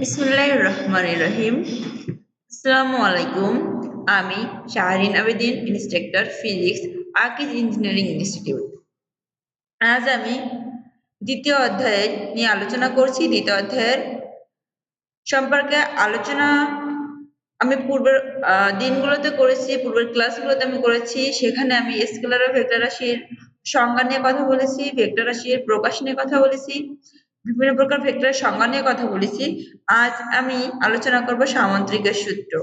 বিসমুল্লাহ রহমান রহিম আসসালামু আলাইকুম আমি Shahrin Abedin instructor physics Akij engineering institute আজ আমি দ্বিতীয় অধ্যায়ের নিয়ে আলোচনা করছি। দ্বিতীয় অধ্যায়ের সম্পর্কে আলোচনা আমি পূর্বের দিনগুলোতে করেছি, পূর্বের ক্লাসগুলোতে আমি করেছি। সেখানে আমি স্কেলার ও ভেক্টর রাশির সংজ্ঞা নিয়ে কথা বলেছি, ভেক্টর রাশির প্রকাশ নিয়ে কথা বলেছি। বিভিন্ন প্রকার ভেক্টরের সংজ্ঞা নিয়ে কথা বলেছি। আজ আমি আলোচনা করব সামন্ত্রিকের সূত্র।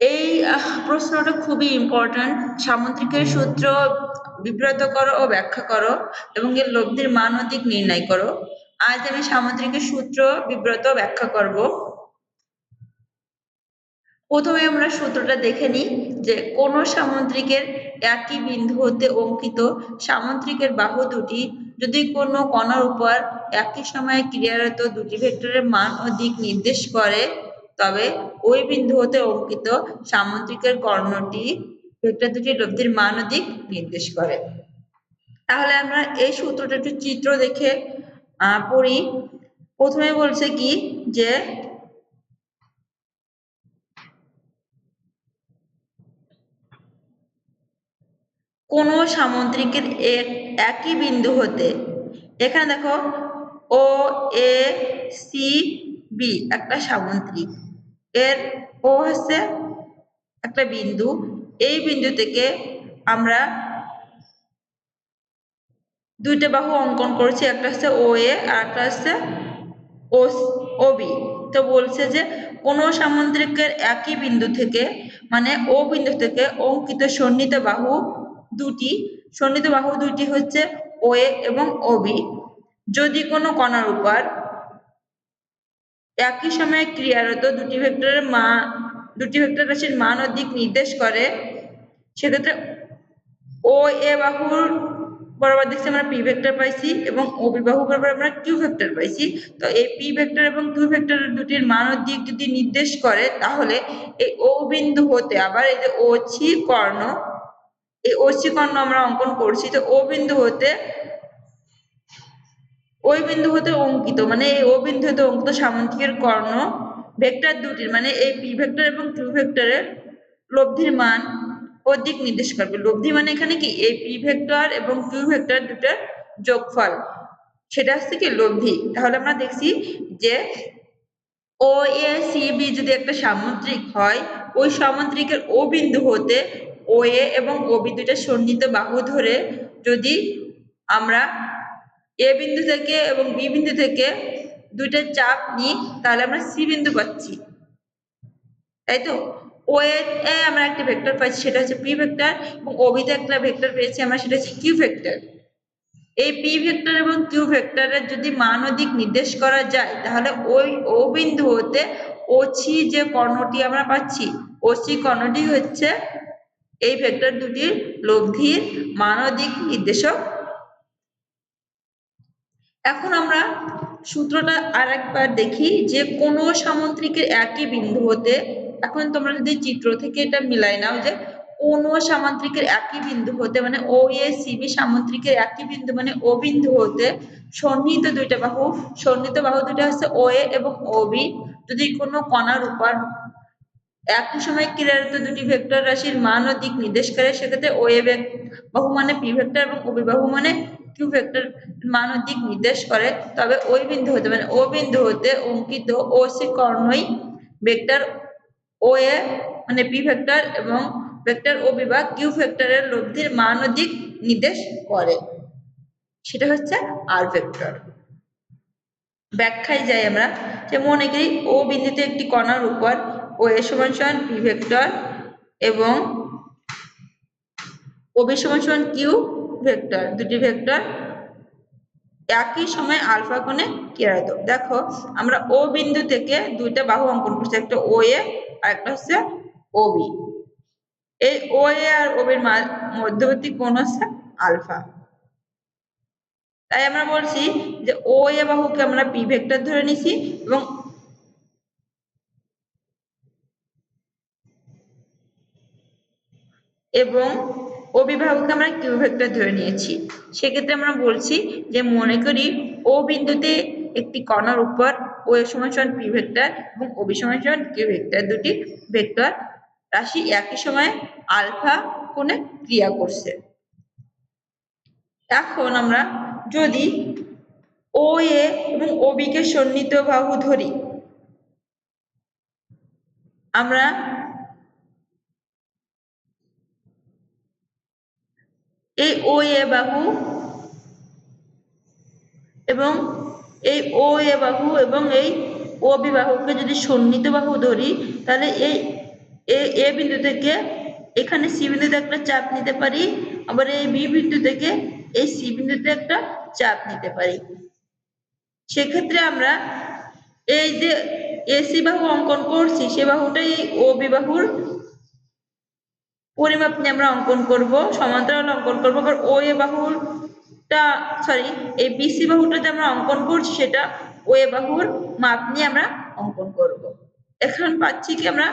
এই প্রশ্নটা খুবই ইম্পর্ট্যান্ট সামুদ্রিকের সূত্র বিব্রত করো ও ব্যাখ্যা করো এবং এর লব্ধির মান ও দিক নির্ণয় করো। আজ আমি সামুদ্রিকের সূত্র বিব্রত ব্যাখ্যা করব। প্রথমে আমরা সূত্রটা দেখে নিই যে কোন সামুদ্রিকের একই বিন্দু হতে অঙ্কিত। সামুদ্রিকের বাহু দুটি। যদি কোনো কণার উপর একই সময়ে ক্রিয়ারত দুটি ভেক্টরের মান ও দিক নির্দেশ করে, তবে ওই বিন্দু হতে অঙ্কিত সামুদ্রিকের কর্ণটি ভেক্টর দুটির লব্ধির মান ও দিক নির্দেশ করে। তাহলে আমরা এই সূত্রটা একটু চিত্র দেখে পড়ি। প্রথমে বলছে কি যে কোন সামুদ্রিকের এক- একই বিন্দু হতে। এখানে দেখো ও এ সি বি একটা সামুদ্রিক। এর ও হচ্ছে একটা বিন্দু। এই বিন্দু থেকে আমরা দুইটা বাহু অঙ্কন করেছি, একটা হচ্ছে ও এ আর একটা হচ্ছে ও বি তো বলছে যে কোন সামুদ্রিকের একই বিন্দু থেকে মানে ও বিন্দু থেকে অঙ্কিত সন্নিহিত বাহু সন্নিহিত বাহু দুটি হচ্ছে ও এ এবং ও বি যদি কোনো কণার উপর একই সময়ে ক্রিয়ারত দুটি ভেক্টরের মান দুটি ভেক্টর রাশির মান ও দিক নির্দেশ করে, সেক্ষেত্রে ও এ বাহুর বরাবর দেখছি আমরা পি ভেক্টর পাইছি এবং ও বি বাহু বরাবর আমরা কিউ ভেক্টর পাইছি। তো এই পি ভেক্টর এবং কিউ ভেক্টর দুটির মান ও দিক যদি নির্দেশ করে, তাহলে এই ও বিন্দু হতে আবার এই যে ও ছি কর্ণ এই ও কর্ণ আমরা অঙ্কন করছি, তো ও বিন্দু হতে, ওই বিন্দু হতে অঙ্কিত মানে এই ও বিন্দু হতে অঙ্কিত সামন্তিকের কর্ণ ভেক্টর দুটির মানে এই পি ভেক্টর এবং কিউ ভেক্টরের লব্ধির মান ও দিক নির্দেশ করবে। লব্ধি মানে এখানে কি? এই পি ভেক্টর এবং কিউ ভেক্টর দুটার যোগফল। সেটা হচ্ছে কি? লব্ধি। তাহলে আমরা দেখছি যে ও, এ, সি, বি যদি একটা সামুদ্রিক হয়, ওই সামুদ্রিকের ও বিন্দু হতে ও এ এবং ও বি দুইটা সন্নিহিত বাহু ধরে যদি আমরা এ বিন্দু থেকে এবং বি বিন্দু থেকে দুইটা চাপ নিই, তাহলে আমরা সি বিন্দু পাচ্ছি। তাই তো? ও এ আমরা একটা ভেক্টর পাচ্ছি, সেটা হচ্ছে পি ভেক্টর এবং ও একটা ভেক্টর পেয়েছি আমরা, সেটা হচ্ছে কিউ ভেক্টর। এই পি ভেক্টর এবং কিউ ভেক্টরের যদি মান ও দিক নির্দেশ করা যায়, তাহলে ওই ও বিন্দু হতে ওছি যে কর্ণটি আমরা পাচ্ছি ওসি কর্ণটি হচ্ছে এই ভেক্টর দুটির লব্ধির মান ও দিক নির্দেশক। এখন আমরা সূত্রটা আর একবার দেখি যে কোন সামুদ্রিকের একই বিন্দু হতে, এখন তোমরা যদি চিত্র থেকে এটা মিলাই নাও যে কোন সামুদ্রিকের একই বিন্দু হতে মানে ও এ সিবি সামুদ্রিকের একই বিন্দু মানে ও বিন্দু হতে, সন্নিহিত দুইটা বাহু, সন্নিহিত বাহু দুইটা হচ্ছে ও এ এবং ও বি যদি কোনো কণার উপর একই সময় ক্রিয়ারত দুটি ভেক্টর রাশির মান ও দিক নির্দেশ করে, সেক্ষেত্রে ও এ বাহু মানে পি ভেক্টর এবং ও বি বাহু মানে কিউ ভেক্টর মান ও দিক নির্দেশ করে। তবে ওই বিন্দু হতে মানে ও বিন্দু হতে অঙ্কিত ও সি কর্ণই ভেক্টর ও এ মানে পি ভেক্টর এবং ভেক্টর ও বা কিউ ভেক্টরের লব্ধির মান ও দিক নির্দেশ করে। সেটা হচ্ছে আর ভেক্টর। ব্যাখ্যায় যাই আমরা যে মনে করি ও বিন্দুতে একটি কণার উপর ও এ সমান সমান পি ভেক্টর এবং ও বি সমান সমান কিউ ভেক্টর, দুটি ভেক্টর একই সময় আলফা কোণে ক্রিয়ারত দেখো, আমরা ও বিন্দু থেকে দুইটা বাহু অঙ্কন করছি, একটা ও এ আর একটা হচ্ছে ও বি। এই ও এ আর ও বির মধ্যবর্তী কোণ হচ্ছে আলফা। তাই আমরা বলছি যে ও এ বাহুকে আমরা পি ভেক্টর ধরে নিছি এবং এবং অভিভাবককে আমরা কিউ ভেক্টর ধরে নিয়েছি? সেক্ষেত্রে আমরা বলছি যে মনে করি ও বিন্দুতে একটি কণার উপর ও এর সমান পি ভেক্টর এবং অবি সমান কিউ ভেক্টর দুটি ভেক্টর রাশি একই সময়ে আলফা কোণে ক্রিয়া করছে। এখন আমরা যদি ও এ এবং ও বি কে সন্নিহিত বাহু ধরি, আমরা এই ও এ বাহু এবং এই ও এ বাহু এবং এই ও বি বাহুকে যদি সন্নিহিত বাহু ধরি, তাহলে এই এ বিন্দু থেকে এখানে সি বিন্দুতে একটা চাপ নিতে পারি, আবার এই বি বিন্দু থেকে এই সি বিন্দুতে একটা চাপ নিতে পারি। সেক্ষেত্রে আমরা এই যে এসি বাহু অঙ্কন করছি, সে বাহুটাই ও বি বাহুর পরিমাপ নিয়ে আমরা অঙ্কন করব, সমান্তরাল অঙ্কন করব আবার ও এ বাহুটা সরি এই বিসি বাহুটা যে আমরা অঙ্কন করছি সেটা ও এ বাহুর মাপ নিয়ে আমরা অঙ্কন করব। এখন পাচ্ছি কি আমরা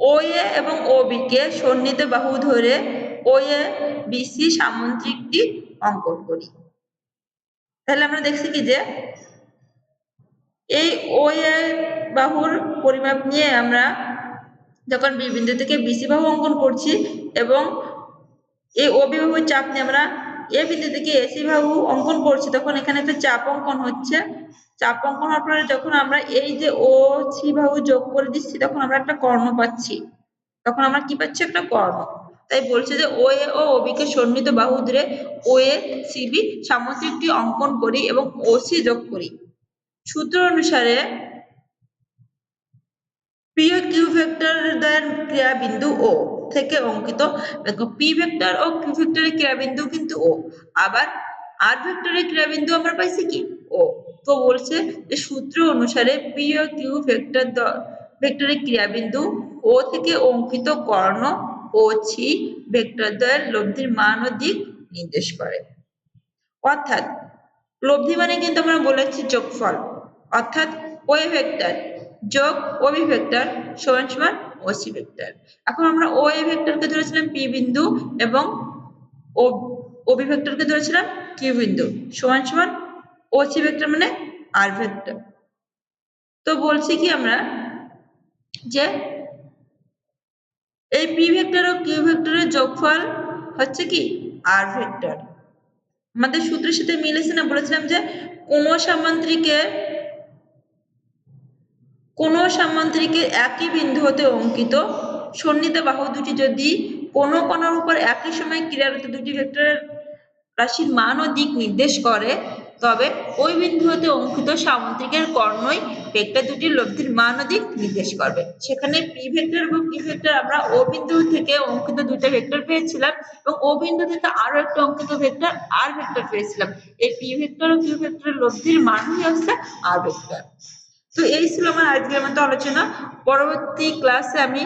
ও এ এবং ও বি কে সন্নিহিত বাহু ধরে ও এ বিসি সামুদ্রিকটি অঙ্কন করি। তাহলে আমরা দেখছি কি যে এই ও এ বাহুর পরিমাপ নিয়ে আমরা যখন বি বিন্দু থেকে বিসি বাহু অঙ্কন করছি এবং এই ও বি বাহুর চাপ নিয়ে আমরা এ বিন্দু থেকে এসি বাহু অঙ্কন করছি, তখন এখানে একটা চাপ অঙ্কন হচ্ছে। চাপ অঙ্কন হওয়ার পরে যখন আমরা এই যে ও সি বাহু যোগ করে দিচ্ছি, তখন আমরা একটা কর্ণ পাচ্ছি। তখন আমরা কি পাচ্ছি? একটা কর্ণ। তাই বলছে যে ও এ ও বি কে সন্নিহিত বাহু ধরে ও এ সিবি সামুদ্রিকটি অঙ্কন করি এবং ও সি যোগ করি। সূত্র অনুসারে প্রিয় কিউ ভেক্টর দ্বয়ের ক্রিয়াবিন্দু ও থেকে অঙ্কিত। দেখো পি ভেক্টর ও কিউ ভেক্টরের ক্রিয়া বিন্দু কিন্তু ও আবার আর ভেক্টরের ক্রিয়া বিন্দু আমরা পাইছি কি? ও তো বলছে যে সূত্র অনুসারে পি ও কিউ ভেক্টর ভেক্টরের ক্রিয়া বিন্দু ও থেকে অঙ্কিত কর্ণ ও ছি ভেক্টর দ্বয়ের লব্ধির মান ও দিক নির্দেশ করে। অর্থাৎ, লব্ধি মানে কিন্তু আমরা বলেছি যোগফল। অর্থাৎ ওয়ে ভেক্টর যোগ ওবি ভেক্টর সমান সমান ওসি ভেক্টর। এখন আমরা ও এ ভেক্টরকে ধরেছিলাম পি বিন্দু এবং ও ওবি ভেক্টরকে ধরেছিলাম কিউ বিন্দু। সমান সমান ওসি ভেক্টর মানে আর ভেক্টর। তো বলছি কি আমরা যে এই পি ভেক্টর ও কিউ ভেক্টরের যোগফল হচ্ছে কি? আর ভেক্টর। আমাদের সূত্রের সাথে মিলেছে না? বলেছিলাম যে কোন সামান্তরিকের কোন সামান্তরিকের একই বিন্দু হতে অঙ্কিত। সন্নিহিত বাহু দুটি যদি কোনো কোণার উপর একই সময় ক্রিয়ারত দুটি ভেক্টরের রাশির মান ও দিক নির্দেশ করে, তবে ওই বিন্দু হতে অঙ্কিত সামান্তরিকের কর্ণই ভেক্টর দুটির লব্ধির মান ও দিক নির্দেশ করবে। সেখানে পি ভেক্টর এবং পি ভেক্টর, আমরা ও বিন্দু থেকে অঙ্কিত দুটো ভেক্টর পেয়েছিলাম এবং ও বিন্দু থেকে আরও একটা অঙ্কিত ভেক্টর আর ভেক্টর পেয়েছিলাম। এই পি ভেক্টর ও কিউ ভেক্টরের লব্ধির মানই হচ্ছে আর ভেক্টর। তো এই ছিল আমার আজকের মতো আলোচনা। পরবর্তী ক্লাসে আমি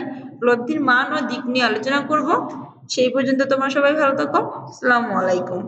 লব্ধির মান ও দিক নিয়ে আলোচনা করব। সেই পর্যন্ত তোমরা সবাই ভালো থাকো। আসসালামু আলাইকুম।